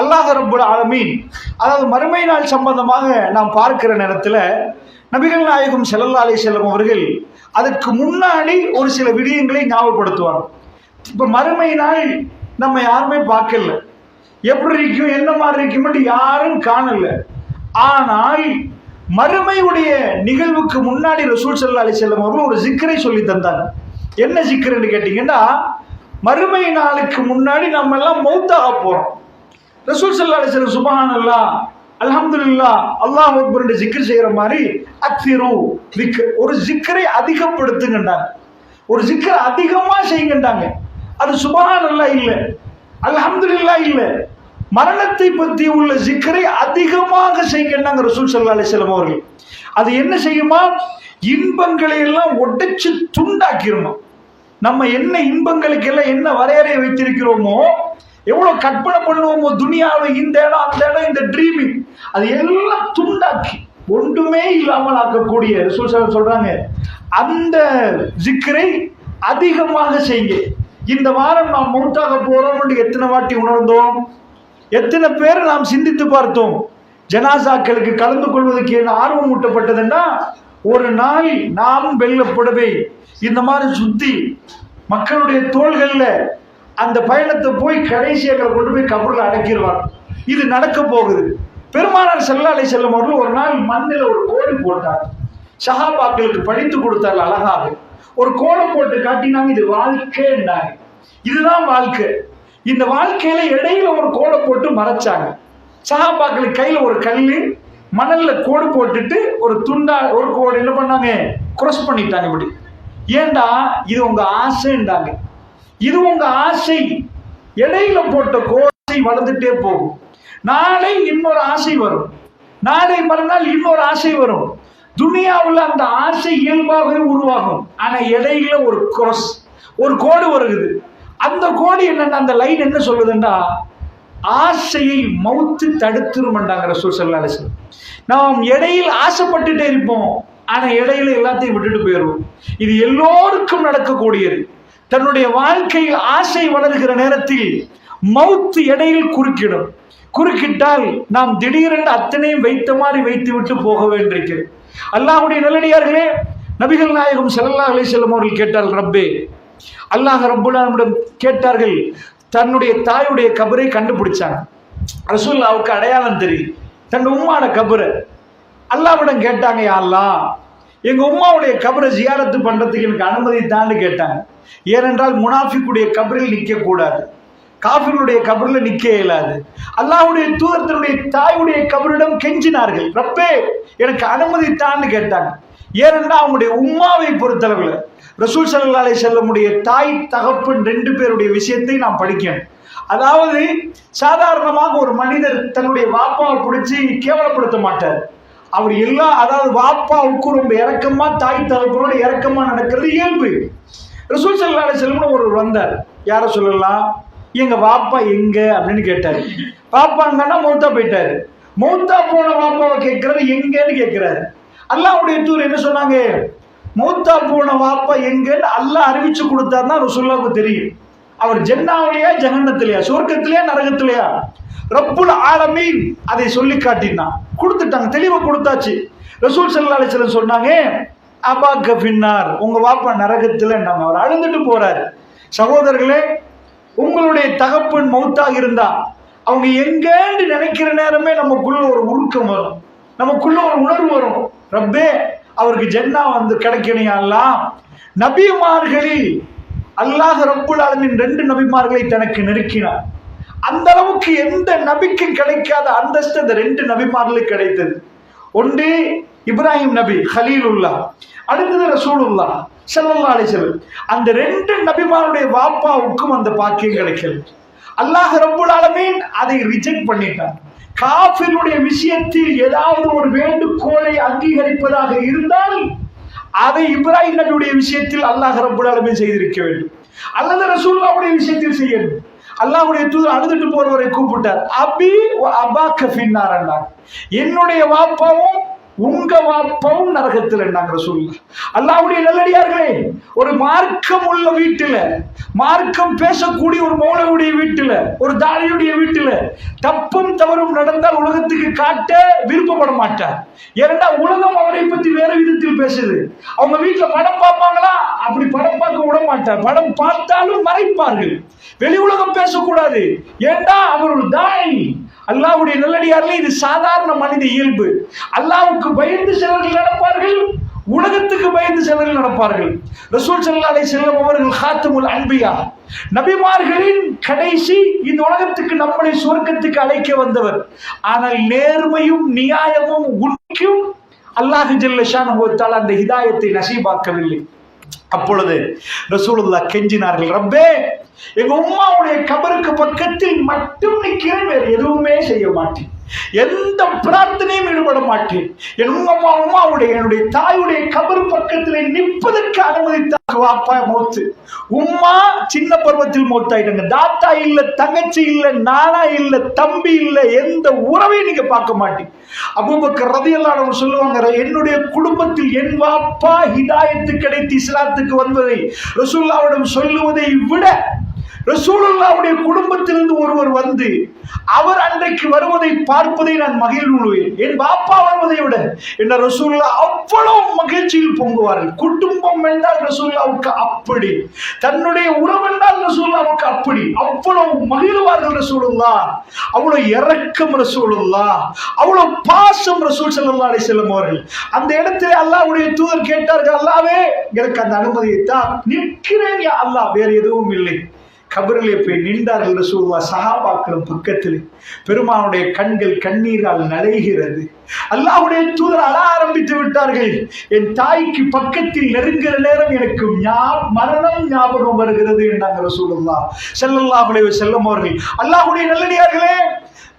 அல்லாஹ் ரபுல் ஆலமீன். அதாவது மறுமை நாள் சம்பந்தமாக நாம் பார்க்கிற நேரத்தில் நபிகள் நாயகம் செல்லல்லா அலி செல்லம் அவர்கள் அதற்கு முன்னாடி ஒரு சில விடயங்களை ஞாபகப்படுத்துவாங்க. இப்போ மறுமை நாள் நம்ம யாருமே பார்க்கல. எப்படி இருக்கும் என்ன மாதிரி இருக்கும்னு யாரும் காணல. ஆனால் மறுமையுடைய நிகழ்வுக்கு முன்னாடி ரசூல் செல்லா அலி செல்லம் அவர்கள் ஒரு ஜிக்கரை சொல்லி தந்தாங்க. என்ன ஜிக்கர்னு கேட்டிங்கன்னா மறுமை நாளுக்கு முன்னாடி நம்ம எல்லாம் மௌத்தாக போகிறோம் ரசூல் ஸல்லல்லாஹு அலைஹி சுபஹான் அல்லா அலமதுல்லா அல்லாஹ் அக்பர் என்று செய்கிற மாதிரி அக்ஸிரு ஒரு ஜிக்கரை அதிகப்படுத்துங்கண்டாங்க ஒரு ஜிக்கரை அதிகமாக செய்யுங்கண்டாங்க அது சுபஹான் அல்லா இல்லை அலமதுல்லா இல்லை. மரணத்தை பற்றி உள்ள ஜிக்கரை அதிகமாக செய்யுங்கண்டாங்க ரசூல் சல்லா அலைஹி வஸல்லம் அவர்கள். அது என்ன செய்யுமா? இன்பங்களை எல்லாம் உடைச்சு துண்டாக்கிருமா. நம்ம என்ன இன்பங்களுக்கெல்லாம் என்ன வரையறையை வைத்திருக்கிறோமோ எவ்வளவு கற்பனை பண்ணுவோமோ துனியாவில் இந்த இடம் அந்த இடம் இந்த ட்ரீமிங் அது எல்லாம் துண்டாக்கி ஒன்றுமே இல்லாமல் ஆக்கக்கூடிய ரசூல் ஸல்லல்லாஹு சொல்றாங்க அந்த ஜிக்கரை அதிகமாக செய்யுங்க. இந்த வாரம் நாம் மௌத்தாக போறோம் எத்தனை வாட்டி உணர்ந்தோம்? எத்தனை பேர் நாம் சிந்தித்து பார்த்தோம்? ஜனாசாக்களுக்கு கலந்து கொள்வதற்கு என்ன ஆர்வம் ஊட்டப்பட்டதுன்னா ஒரு நாள் நாம் வெல்லப்படவே. இந்த மாதிரி சுத்தி மக்களுடைய தோள்களில் அந்த பயணத்தை போய் கடைசியாக கொண்டு போய் கபூரில் அடக்கிடுவாங்க. இது நடக்க போகுது. பெருமானார் செல்லாலை செல்லும் அவர்கள் ஒரு நாள் மண்ணில் ஒரு கோடு போட்டார் சஹாபாக்களுக்கு படித்து கொடுத்தார் அழகாக. ஒரு கோலம் போட்டு காட்டினாங்க இது வாழ்க்கைன்னாங்க. இதுதான் வாழ்க்கை. இந்த வாழ்க்கையில இடையில ஒரு கோடை போட்டு மறைச்சாங்க. சஹாபாக்களுக்கு கையில ஒரு கல் மணல்ல கோடு போட்டுட்டு ஒரு துண்டா ஒரு கோடு என்ன பண்ணாங்க? குரஸ் பண்ணிட்டாங்க இப்படி. ஏண்டா? இது உங்க ஆசைன்றாங்க. இது உங்க ஆசை. இடையில போட்ட கோசை வளர்ந்துட்டே போகும். நாளை இன்னொரு ஆசை வரும். நாளை மறுநாள் இன்னொரு ஆசை வரும். துனியாவில் அந்த ஆசை இயல்பாகவே உருவாகும். ஆனா இடையில ஒரு கிராஸ் ஒரு கோடு வருகுது. அந்த கோடு என்னன்னா அந்த லைன் என்ன சொல்லுதுன்னா ஆசையை மௌத்து தடுத்துருமண்டாங்க ரசூல் ஸல்லல்லாஹு நாம் இடையில் ஆசைப்பட்டுட்டே இருப்போம். ஆனா இடையில எல்லாத்தையும் விட்டுட்டு போயிடுவோம். இது எல்லோருக்கும் நடக்கக்கூடியது. தன்னுடைய வாழ்க்கையில் ஆசை வளர்கிற நேரத்தில் மௌத்து இடையில் குறுக்கிடும். குறுக்கிட்டால் நாம் திடீரென்று அத்தனையும் வைத்த மாதிரி வைத்து விட்டு போக வேண்டியிருக்கிறது. அல்லாஹ்வுடைய நல்லடியார்களே நபிகள் நாயகம் செல்லல்லா அலி வஸல்லம் அவர்கள் கேட்டால் ரப்பே அல்லாஹ் ரப்புல்லாமிடம் கேட்டார்கள் தன்னுடைய தாயுடைய கபரை கண்டுபிடிச்சாங்க. ரசூல்லாவுக்கு அடையாளம் தெரியும். தன் உம்மான கபரை. அல்லாவிடம் கேட்டாங்க யா அல்லாஹ் எங்க உம்மாவுடைய கபரை ஜியாரத்து பண்றதுக்கு எனக்கு அனுமதி தான்னு கேட்டாங்க. ஏனென்றால் முனாஃபிக்குடைய கபரில் நிற்க கூடாது கபரில் நிற்க இயலாது. அல்லாவுடைய தூதர் தாயுடைய கபரிடம் கெஞ்சினார்கள். ரப்பே எனக்கு அனுமதி தான்னு கேட்டாங்க. ஏனென்றால் அவங்களுடைய உம்மாவை பொறுத்தளவில் ரசூல் ஸல்லல்லாஹு அலைஹி செல்லமுடைய தாய் தகப்பன் ரெண்டு பேருடைய விஷயத்தை நாம் படிக்கணும். அதாவது சாதாரணமாக ஒரு மனிதர் தன்னுடைய வாப்பாவை பிடிச்சி கேவலப்படுத்த மாட்டார். அவர் எல்லா அதாவது வாப்பாவுக்கும் ரொம்ப இறக்கமா தாய் தகப்பனோட இறக்கமா நடக்கிறது இயல்பு. ரசூல் ஸல்லல்லாஹு செல்வம்னு ஒருவர் வந்தார். யார சொல்லலாம்? எங்க வாப்பா எங்க? அப்படின்னு கேட்டாரு. பாப்பாங்கன்னா மௌத்தா போயிட்டாரு. மௌத்தா போன வாப்பாவை கேட்கறது எங்கன்னு கேட்கிறாரு. அல்லாவுடைய தூர் என்ன சொன்னாங்க? மௌத்தா போன வாப்பா எங்கன்னு அல்லாஹ் அறிவிச்சு கொடுத்தாருன்னா ரசூலுல்லாவுக்கு தெரியும். அவர் ஜென்னாவிலையா ஜெகன்னத்திலையா சொர்க்கத்திலையா நரகத்திலையா? ரப்புல் ஆலமீன். அதை சொல்லி காட்டினான் கொடுத்துட்டாங்க. தெளிவாக கொடுத்தாச்சு. ரசூல் ஸல்லல்லாஹு அலைஹி சொன்னாங்க அபா பின்னார் உங்கள் வாப்பா நம்ம அவர் அழுந்துட்டு போகிறார் சகோதரர்களே உங்களுடைய தகப்பன் மௌத்தாக இருந்தா அவங்க எங்கேன்னு நினைக்கிற நேரமே நமக்குள்ள ஒரு உருக்கம் வரும். நமக்குள்ள ஒரு உணர்வு வரும். ரப்பே அவருக்கு ஜென்னா வந்து கிடைக்கணையெல்லாம் நபிமார்களில் அல்லாஹ் ரப்புல் ஆலமின் ரெண்டு நபிமார்களை தனக்கு நெருக்கினார் அந்த அளவுக்கு எந்த நபிக்கும் கிடைக்காத அந்தஸ்து அந்த ரெண்டு நபிமார்களுக்கு கிடைத்தது. ஒன்று இப்ராஹிம் நபி ஹலீலுல்லா. அடுத்தது ரசூலுல்லா செல்லல்லா அலிசல் அந்த ரெண்டு நபிமாருடைய வாப்பாவுக்கும் அந்த பாக்கியம் கிடைக்கல. அல்லாஹ் ரப்புல் அதை ரிஜெக்ட் பண்ணிட்டான். காஃபிருடைய விஷயத்தில் ஏதாவது ஒரு வேண்டுகோளை அங்கீகரிப்பதாக இருந்தால் அதை இப்ராஹிம் நபியுடைய விஷயத்தில் அல்லாஹ் ரப்புல் செய்திருக்க வேண்டும். அல்லது ரசூல்லாவுடைய விஷயத்தில் செய்ய வேண்டும் அல்லாவுடைய தூதர் அழுதுட்டு போறவரை கூப்பிட்டார். அபி அபா கஃபின்னார் என்னுடைய வாப்பாவும் உங்க வாப்பாவும் நரகத்தில் என்னங்கிற சொல்ல. அல்லாவுடைய நல்லடியார்களே ஒரு மார்க்கம் உள்ள வீட்டுல மார்க்கம் பேசக்கூடிய ஒரு மௌனவுடைய வீட்டுல ஒரு தாலியுடைய வீட்டுல தப்பும் தவறும் நடந்தால் உலகத்துக்கு காட்ட விருப்பப்பட மாட்டார். ஏன்னா உலகம் அவரை பத்தி வேற விதத்தில் பேசுது. அவங்க வீட்டுல படம் பார்ப்பாங்களா? அப்படி படம் பார்க்க விட மாட்டார். படம் பார்த்தாலும் மறைப்பார்கள். வெளி உலகம் பேசக்கூடாது. ஏண்டா அவர் ஒரு தாய்? அல்லாவுடைய நல்லடியார்களே இது சாதாரண மனித இயல்பு. அல்லாவுக்கு பயந்து சிலர்கள் நடப்பார்கள் உலகத்துக்கு பயந்து சிலர்கள் நடப்பார்கள். ரசூல் ஸல்லல்லாஹு செல்லும் அவர்கள் ஹாத்துமுல் அன்பியா. நபிமார்களின் கடைசி இந்த உலகத்துக்கு நம்மளை சுவர்க்கத்துக்கு அழைக்க வந்தவர். ஆனால் நேர்மையும் நியாயமும் உண்மைக்கும் அல்லாஹ் ஜல்லஷான் அந்த ஹிதாயத்தை நசீபாக்கவில்லை. அப்பொழுது ரசூலுல்லா கெஞ்சினார்கள் ரப்பே எங்க உம்மாவுடைய கபருக்கு பக்கத்தில் மட்டும் நிற்கிறேன் வேறு எதுவுமே செய்ய மாட்டேன். எந்த பிரார்த்தனையும் ஈடுபட மாட்டேன். என் உம்மா உம்மாவுடைய என்னுடைய தாயுடைய கபர் பக்கத்தில் நிற்பதற்கு அனுமதித்தாக வாப்பா மௌத்து. உம்மா சின்ன பருவத்தில் மௌத்தாயிட்டாங்க. தாத்தா இல்ல தங்கச்சி இல்ல நானா இல்ல தம்பி இல்ல எந்த உறவையும் நீங்க பார்க்க மாட்டீங்க. அபூபக்கர் ரதியல்லாஹு சொல்லுவாங்க என்னுடைய குடும்பத்தில் என் வாப்பா ஹிதாயத்து கிடைத்து இஸ்லாத்துக்கு வந்ததை ரசூல்லாவிடம் சொல்லுவதை விட ரசூலுல்லாவுடைய குடும்பத்தில் ஒருவர் வந்து அவர் அன்றைக்கு வருவதை பார்ப்பதை நான் மகிழ்வுழுவேன் என் பாப்பா வருவதை விட என்ற ரசூல்லா அவ்வளவு மகிழ்ச்சியில் பொங்குவார்கள். குடும்பம் என்றால் ரசூல்லாவுக்கு அப்படி. தன்னுடைய உறவு என்றால் ரசூல்லாவுக்கு அப்படி. அவ்வளவு மகிழ்வார்கள் ரசூலுல்லா. அவ்வளவு இறக்கம் ரசூலுல்லா. அவ்வளவு பாசம் ரசூல் ஸல்லல்லாஹு அலைஹி வஸல்லம் அவர்கள். அந்த இடத்துல அல்லாவுடைய தூதர் கேட்டார்கள் அல்லாவே எனக்கு அந்த அனுமதியை தான் நிற்கிறேன் யா அல்லாஹ் வேறு எதுவும் இல்லை. கபரிலே போய் நின்றார்கள் ரசூல்லா சகாபாக்களும் பக்கத்தில். பெருமானுடைய கண்கள் கண்ணீரால் நடைகிறது அல்லாவுடைய தூதர் அழ ஆரம்பித்து விட்டார்கள். என் தாய்க்கு பக்கத்தில் நெருங்குற நேரம் எனக்கு மரணம் ஞாபகம் வருகிறது என்றாங்க ரசூலுல்லா செல்லல்லா செல்லும் வஸல்லம் அவர்கள் அல்லாஹுடைய நல்லடியார்களே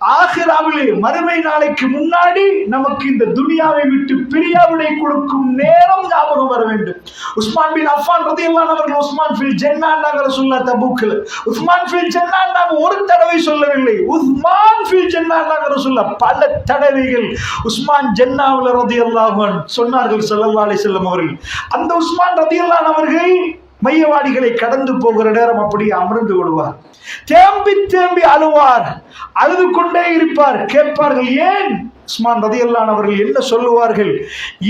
ஆகிராவிலே மறுமை நாளைக்கு முன்னாடி நமக்கு இந்த துனியாவை விட்டு பிரியாவிடை கொடுக்கும் நேரம் ஞாபகம் வர வேண்டும். உஸ்மான் பின் அஃபான் ரதியல்லாஹு அவர்கள் உஸ்மான் ஃபில் ஜென்னாண்டாங்கிற சொல்ல தபூக்கில் உஸ்மான் ஃபில் ஜென்னாண்டாங்க ஒரு தடவை சொல்லவில்லை. உஸ்மான் ஃபில் ஜென்னாண்டாங்கிற சொல்ல பல தடவைகள் உஸ்மான் ஜென்னாவில் ரதியல்லாஹு சொன்னார்கள் ஸல்லல்லாஹு அலைஹி வஸல்லம் அவர்கள். அந்த உஸ்மான் ரதியல்லாஹு அவர்கள் மையவாடிகளை கடந்து போகிற நேரம் அப்படியே அமர்ந்து விடுவார். தேம்பி தேம்பி அழுவார். அழுது கொண்டே இருப்பார். கேட்பார்கள் ஏன்? உஸ்மான் ரதியல்லான் அவர்கள் என்ன சொல்லுவார்கள்?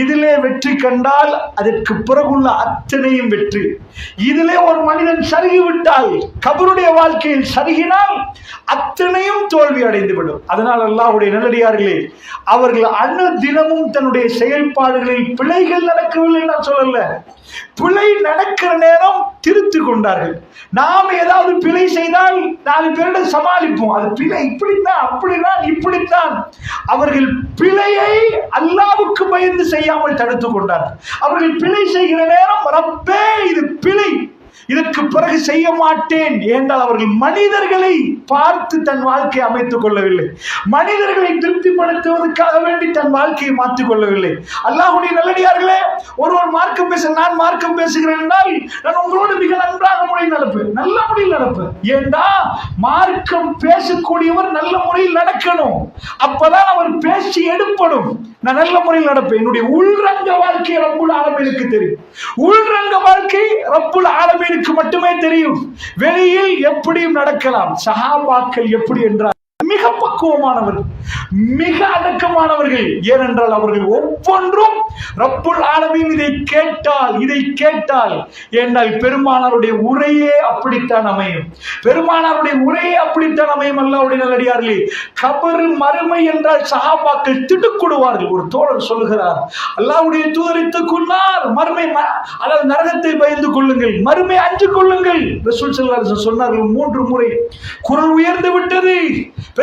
இதிலே வெற்றி கண்டால் அதற்கு பிறகுள்ள அத்தனையும் வெற்றி. இதிலே ஒரு மனிதன் சருகிவிட்டால் கபருடைய வாழ்க்கையில் சருகினால் அத்தனையும் தோல்வி அடைந்துவிடும். அதனால் அல்லாவுடைய நல்லடியார்களே அவர்கள் அணு தினமும் தன்னுடைய செயல்பாடுகளில் பிழைகள் நடக்கவில்லை நான் சொல்லல. பிழை நடக்கிற நேரம் திருத்தி கொண்டார்கள். நாம் ஏதாவது பிழை செய்தால் நாலு பேரிடம் சமாளிப்போம். அது பிழை இப்படித்தான் அப்படித்தான் இப்படித்தான். அவர்கள் பிழையை அல்லாவுக்கு பயந்து செய்யாமல் தடுத்து கொண்டார்கள். அவர்கள் பிழை செய்கிற நேரம் ரப்பே இது பிழை. இதற்கு பிறகு செய்ய மாட்டேன் என்றால் அவர்கள் மனிதர்களை பார்த்து தன் வாழ்க்கையை அமைத்துக் கொள்ளவில்லை. மனிதர்களை திருப்திப்படுத்துவதற்காக வேண்டி தன் வாழ்க்கையை மாற்றிக் கொள்ளவில்லை. அல்லாஹுடைய நல்லடியார்களே ஒருவர் மார்க்கம் பேச நான் மார்க்கம் பேசுகிறேன் என்றால் நான் உங்களோடு மிக நன்றாக முறையில் நடப்பேன். நல்ல முறையில் நடப்பேன். ஏண்டா? மார்க்கம் பேசக்கூடியவர் நல்ல முறையில் நடக்கணும். அப்பதான் அவர் பேசி எடுப்படும். நான் நல்ல முறையில் நடப்பேன். என்னுடைய உள்ரங்க வாழ்க்கை ரப்புல் ஆலமீனுக்கு தெரியும். உள்ரங்க வாழ்க்கை ரப்புல் ஆலமீனுக்கு மட்டுமே தெரியும். வெளியில் எப்படியும் நடக்கலாம். சஹாபாக்கள் எப்படி என்றால் மிக பக்குவமானவர்கள் மிக அடக்கமானவர்கள். ஏனென்றால் அவர்கள் ஒவ்வொன்றும் ரப்புல் ஆலமீன் இதை கேட்டால் இதை கேட்டால் என்றால் பெருமானாருடைய உரையே அப்படித்தான் அமையும். பெருமானாருடைய உரையே அப்படித்தான் அமையும் அல்லாவுடைய நல்லடியார்களே? கபரு மறுமை என்றால் சகாபாக்கள் திடுக்குடுவார்கள். ஒரு தோழர் சொல்லுகிறார் அல்லாவுடைய தூதரித்துக் தூதரித்துக்குள்ளார் மறுமை அதாவது நரகத்தை பயந்து கொள்ளுங்கள் மறுமை அஞ்சு கொள்ளுங்கள். சொன்னார்கள் மூன்று முறை குரல் உயர்ந்து விட்டது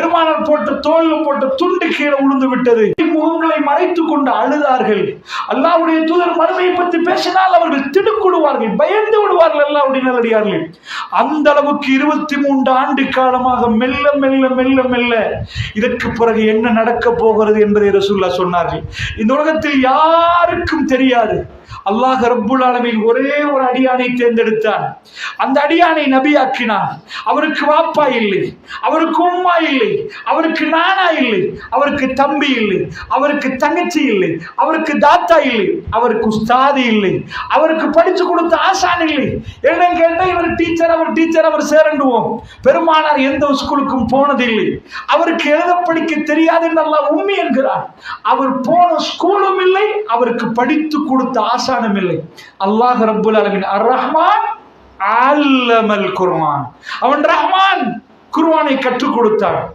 பெருமானார் போட்டு தோல்ல போட்டு துண்டு கீழே விழுந்து விட்டது. முகங்களை மறைத்துக் கொண்டு அழுதார்கள். அல்லாவுடைய தூதர் மறுமையை பற்றி பேசினால் அவர்கள் திடுக்குடுவார்கள் பயந்து விடுவார்கள் அல்லாவுடைய நல்லடியார்கள் அந்த அளவுக்கு இருபத்தி மூன்று ஆண்டு காலமாக மெல்ல மெல்ல மெல்ல மெல்ல இதற்கு பிறகு என்ன நடக்க போகிறது என்பதை ரசூல்லா சொன்னார்கள். இந்த உலகத்தில் யாருக்கும் தெரியாது. அல்லாஹ் ரப்புல் அளவில் ஒரே ஒரு அடியானை தேர்ந்தெடுத்தான். அந்த அடியானை நபியாக்கினான். அவருக்கு வாப்பா இல்லை. அவருக்கு உம்மா இல்லை. இல்லை. அவருக்கு நானா இல்லை. அவருக்கு தம்பி இல்லை. அவருக்கு தங்கச்சி இல்லை. அவருக்கு தாத்தா இல்லை. அவருக்கு உஸ்தாதி இல்லை. அவருக்கு படிச்சு கொடுத்த ஆசான் இல்லை. என்ன கேட்டால் இவர் டீச்சர் அவர் டீச்சர் அவர் சேரண்டுவோம். பெருமானார் எந்த ஸ்கூலுக்கும் போனதில்லை. அவருக்கு எழுத படிக்க தெரியாது என்று உண்மை என்கிறார். அவர் போன ஸ்கூலும் இல்லை அவருக்கு படித்து கொடுத்த ஆசானும் இல்லை. அல்லாஹ் ரபுல் அலமின் அர் ரஹ்மான் அல்லமல் குர்மான் அவன் ரஹ்மான் குர்வானை கற்றுக் கொடுத்தான்.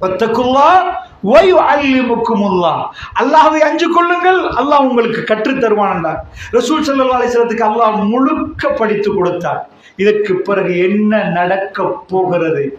வத்தக்குல்லா ஒய் அல்லிமுக்குமுல்லா அல்லாஹை அஞ்சு கொள்ளுங்கள் அல்லாஹ் உங்களுக்கு கற்றுத் தருவான் ரசூல் சல்லா அலிஸ்லத்துக்கு அல்லாஹ் முழுக்க படித்து கொடுத்தார். இதற்கு பிறகு என்ன நடக்க போகிறது?